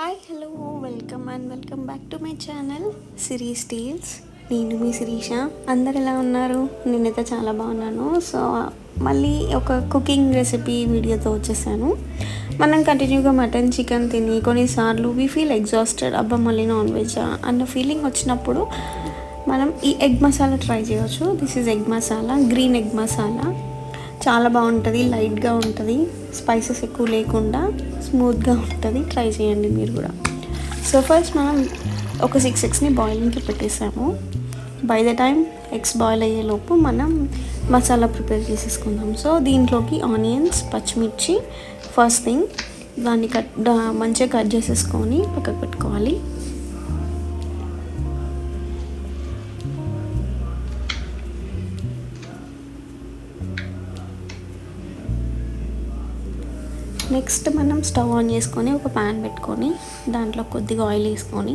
Hi hello welcome and welcome back to my channel Siri's tales నేను మీ శిరీష. అందరు ఎలా ఉన్నారు? నేనైతే చాలా బాగున్నాను. సో మళ్ళీ ఒక కుకింగ్ రెసిపీ వీడియోతో వచ్చేసాను. మనం కంటిన్యూగా మటన్ చికెన్ తిని కొన్నిసార్లు వీ ఫీల్ ఎగ్జాస్టెడ్ అబ్బా మళ్ళీ నాన్ వెజ్ అన్న ఫీలింగ్ వచ్చినప్పుడు మనం ఈ ఎగ్ మసాలా ట్రై చేయవచ్చు this is egg masala green egg masala చాలా బాగుంటుంది లైట్గా ఉంటుంది. స్పైసెస్ ఎక్కువ లేకుండా స్మూత్గా ఉంటుంది. ట్రై చేయండి మీరు కూడా. సో ఫస్ట్ మనం ఒక సిక్స్ ఎగ్స్ని బాయిలింగ్కి పెట్టేసాము. By the time eggs boil అయ్యేలోపు మనం మసాలా ప్రిపేర్ చేసేసుకుందాం. సో దీంట్లోకి ఆనియన్స్ పచ్చిమిర్చి ఫస్ట్ థింగ్ దాన్ని కట్ మంచిగా కట్ చేసేసుకొని పక్కకు పెట్టుకోవాలి. నెక్స్ట్ మనం స్టవ్ ఆన్ చేసుకొని ఒక ప్యాన్ పెట్టుకొని దాంట్లో కొద్దిగా ఆయిల్ వేసుకొని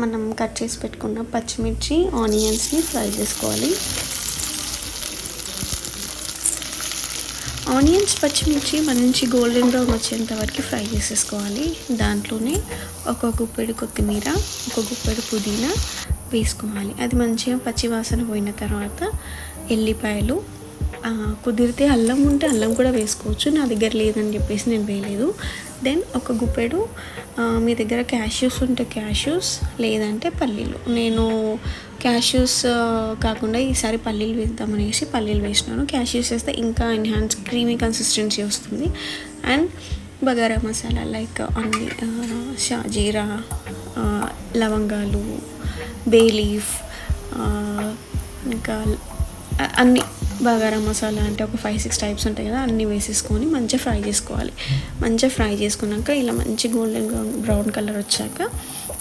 మనం కట్ చేసి పెట్టుకున్న పచ్చిమిర్చి ఆనియన్స్ని ఫ్రై చేసుకోవాలి. ఆనియన్స్ పచ్చిమిర్చి మంచి గోల్డెన్ బ్రౌన్ వచ్చేంత వరకు ఫ్రై చేసేసుకోవాలి. దాంట్లోనే ఒక గుప్పెడు కొత్తిమీర ఒక గుప్పెడు పుదీనా వేసుకోవాలి. అది మంచిగా పచ్చివాసన పోయిన తర్వాత ఎల్లిపాయలు కుదిరితే అల్లం ఉంటే అల్లం కూడా వేసుకోవచ్చు. నా దగ్గర లేదని చెప్పేసి నేను వేయలేదు. దెన్ ఒక గుప్పెడు మీ దగ్గర క్యాష్యూస్ ఉంటే క్యాష్యూస్ లేదంటే పల్లీలు. నేను క్యాష్యూస్ కాకుండా ఈసారి పల్లీలు వేద్దామనేసి పల్లీలు వేసినాను. క్యాష్యూస్ వేస్తే ఇంకా ఎన్హాన్స్ క్రీమీ కన్సిస్టెన్సీ వస్తుంది. అండ్ బగారా మసాలా లైక్ అన్ని షాజీరా లవంగాలు బే లీఫ్ ఇంకా అన్నీ అన్ని బగారా మసాలా అంటే ఒక ఫైవ్ సిక్స్ టైప్స్ ఉంటాయి కదా అన్నీ వేసేసుకొని మంచిగా ఫ్రై చేసుకోవాలి. మంచిగా ఫ్రై చేసుకున్నాక ఇలా మంచి గోల్డెన్ బ్రౌన్ బ్రౌన్ కలర్ వచ్చాక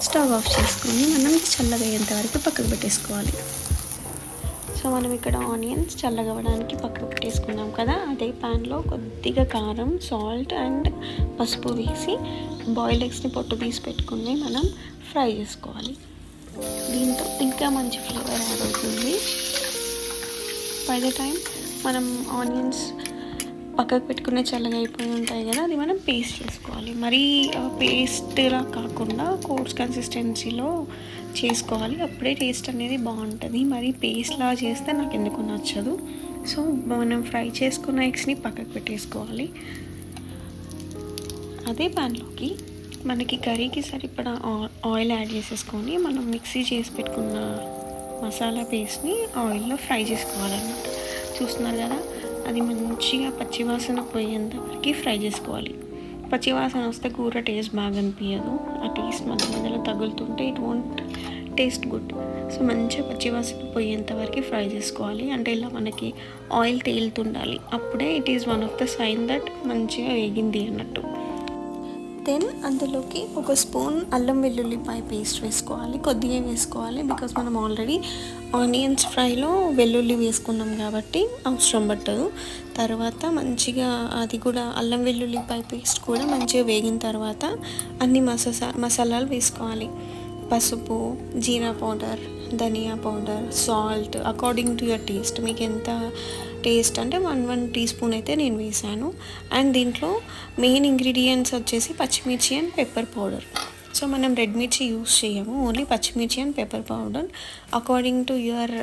స్టవ్ ఆఫ్ చేసుకొని మనం చల్లగా అయ్యేంత వరకు పక్కకు పెట్టేసుకోవాలి. సో మనం ఇక్కడ ఆనియన్స్ చల్లగా పక్కకు పెట్టేసుకున్నాం కదా అదే ప్యాన్లో కొద్దిగా కారం సాల్ట్ అండ్ పసుపు వేసి బాయిల్డ్ ఎగ్స్ని పొట్టు తీసి పెట్టుకుని మనం ఫ్రై చేసుకోవాలి. దీంతో ఇంకా మంచి ఫ్లేవర్ యాడ్ అవుతుంది. బై ద టైం మనం ఆనియన్స్ పక్కకు పెట్టుకునే చల్లగా అయిపోయి ఉంటాయి కదా అది మనం పేస్ట్ చేసుకోవాలి. మరీ పేస్ట్లా కాకుండా కోర్స్ కన్సిస్టెన్సీలో చేసుకోవాలి. అప్పుడే టేస్ట్ అనేది బాగుంటుంది. మరి పేస్ట్లా చేస్తే నాకు ఎందుకు నచ్చదు. సో మనం ఫ్రై చేసుకున్న ఎగ్స్ని పక్కకు పెట్టేసుకోవాలి. అదే ప్యాన్లోకి మనకి కర్రీకి సరిపడా ఆ- ఆయిల్ యాడ్ చేసేసుకొని మనం మిక్సీ చేసి పెట్టుకున్న మసాలా పేస్ట్ని ఆయిల్లో ఫ్రై చేసుకోవాలన్నమాట. చూస్తున్నారు కదా? అది మంచిగా పచ్చివాసన పోయేంత వరకు ఫ్రై చేసుకోవాలి. పచ్చివాసన వస్తే కూర టేస్ట్ బాగా అనిపించదు ఆ టేస్ట్ మధ్య మధ్యలో తగులుతుంటే it won't taste good. So మంచిగా పచ్చివాసన పోయేంత వరకు ఫ్రై చేసుకోవాలి. అంటే ఇలా మనకి ఆయిల్ తేలుతుండాలి. అప్పుడే it is one of the sign that మంచిగా వేగింది అన్నట్టు. దెన్ అందులోకి ఒక స్పూన్ అల్లం వెల్లుల్లిపాయ పేస్ట్ వేసుకోవాలి. కొద్దిగా వేసుకోవాలి బికాస్ మనం ఆల్రెడీ ఆనియన్స్ ఫ్రైలో వెల్లుల్లి వేసుకున్నాం కాబట్టి అవసరం పట్టదు. తర్వాత మంచిగా అది కూడా అల్లం వెల్లుల్లిపాయ పేస్ట్ కూడా మంచిగా వేగిన తర్వాత అన్ని మసాలా మసాలాలు వేసుకోవాలి. పసుపు జీరా powder dhaniya powder salt according to your taste మీకు ఎంత టేస్ట్ అంటే వన్ వన్ టీ స్పూన్ అయితే నేను వేసాను అండ్ దీంట్లో మెయిన్ ఇంగ్రీడియంట్స్ వచ్చేసి పచ్చిమిర్చి అండ్ పెప్పర్ పౌడర్. సో మనం రెడ్ మిర్చి యూస్ చేయము ఓన్లీ పచ్చిమిర్చి and pepper powder. According to your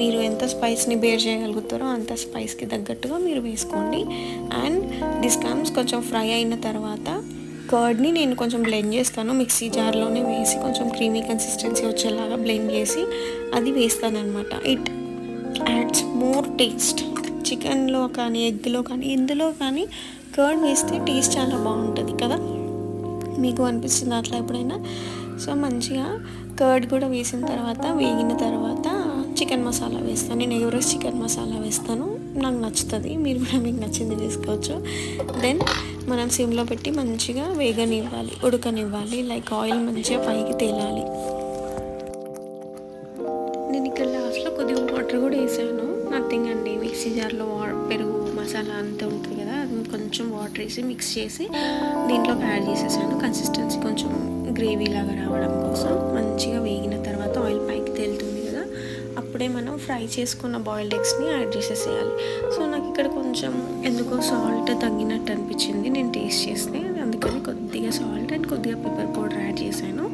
మీరు ఎంత స్పైస్ని బేర్ చేయగలుగుతారో అంత స్పైస్కి తగ్గట్టుగా మీరు వేసుకోండి. అండ్ దిస్ కమ్స్ కొంచెం ఫ్రై అయిన తర్వాత కర్డ్ని నేను కొంచెం బ్లెండ్ చేస్తాను. మిక్సీ జార్లోనే వేసి కొంచెం క్రీమీ కన్సిస్టెన్సీ వచ్చేలాగా బ్లెండ్ చేసి అది వేస్తాను అనమాట ఇట్ యాడ్స్ మోర్ టేస్ట్ చికెన్లో కానీ ఎగ్లో కానీ ఇందులో కానీ కర్డ్ వేస్తే టేస్ట్ చాలా బాగుంటుంది కదా? మీకు అనిపిస్తుంది అట్లా ఎప్పుడైనా? సో మంచిగా కర్డ్ కూడా వేసిన తర్వాత వేగిన తర్వాత చికెన్ మసాలా వేస్తాను. నేను ఎవరెస్ట్ చికెన్ మసాలా వేస్తాను. నాకు నచ్చుతుంది. మీరు కూడా మీకు నచ్చింది వేసుకోవచ్చు. దెన్ మనం సిమ్లో పెట్టి మంచిగా వేగనివ్వాలి ఉడకనివ్వాలి. లైక్ ఆయిల్ మంచిగా పైకి తేలాలి. వాటర్ కూడా వేసాను. నథింగ్ అండి. మిక్సీ జార్లో వా పెరుగు మసాలా అంతా ఉంటుంది కదా అది కొంచెం వాటర్ వేసి మిక్స్ చేసి దీంట్లోకి యాడ్ చేసేసాను. కన్సిస్టెన్సీ కొంచెం గ్రేవీ లాగా రావడం కోసం. మంచిగా వేగిన తర్వాత ఆయిల్ పైకి తేలుతుంది కదా అప్పుడే మనం ఫ్రై చేసుకున్న బాయిల్డ్ ఎగ్స్ని యాడ్ చేసేసేయాలి. సో నాకు ఇక్కడ కొంచెం ఎందుకో సాల్ట్ తగ్గినట్టు అనిపించింది. నేను టేస్ట్ చేస్తే అందుకని కొద్దిగా సాల్ట్ అండ్ కొద్దిగా పెప్పర్ పౌడర్ యాడ్ చేశాను.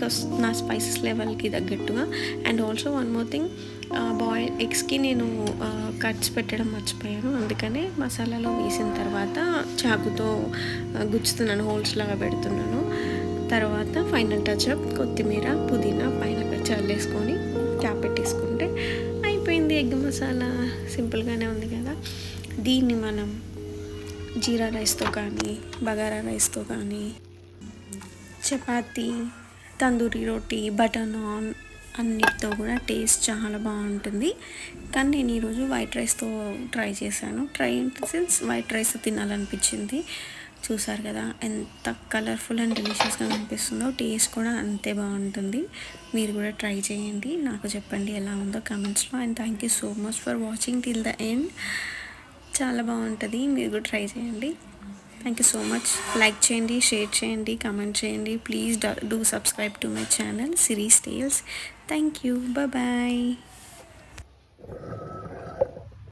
బికాస్ నా స్పైసెస్ లెవెల్కి తగ్గట్టుగా. And also one more thing boil ఎగ్స్కి నేను కట్స్ పెట్టడం మర్చిపోయాను. అందుకనే మసాలాలో వేసిన తర్వాత చాకుతో గుచ్చుతున్నాను హోల్స్ లాగా పెడుతున్నాను. తర్వాత ఫైనల్ టచ్అప్ కొత్తిమీర పుదీనా పైన చల్లేసుకొని క్యాప్ పెట్టేసుకుంటే అయిపోయింది ఎగ్ మసాలా. సింపుల్గానే ఉంది కదా. దీన్ని మనం జీరా రైస్తో కానీ బగారా రైస్తో కానీ చపాతీ తందూరి రోటీ బటర్ నాన్ అన్నిటితో కూడా టేస్ట్ చాలా బాగుంటుంది. కానీ నేను ఈరోజు వైట్ రైస్తో ట్రై చేశాను. Try in sense white rice తినాలనిపించింది. చూసారు కదా ఎంత కలర్ఫుల్ అండ్ డెలిషియస్గా అనిపిస్తుందో టేస్ట్ కూడా అంతే బాగుంటుంది. మీరు కూడా ట్రై చేయండి. నాకు చెప్పండి ఎలా ఉందో కమెంట్స్లో. And thank you so much for watching till the end. చాలా బాగుంటుంది. మీరు కూడా ట్రై చేయండి. Thank you so much like చేయండి షేర్ చేయండి కమెంట్ చేయండి. Please do subscribe to my channel Siri's tales thank you bye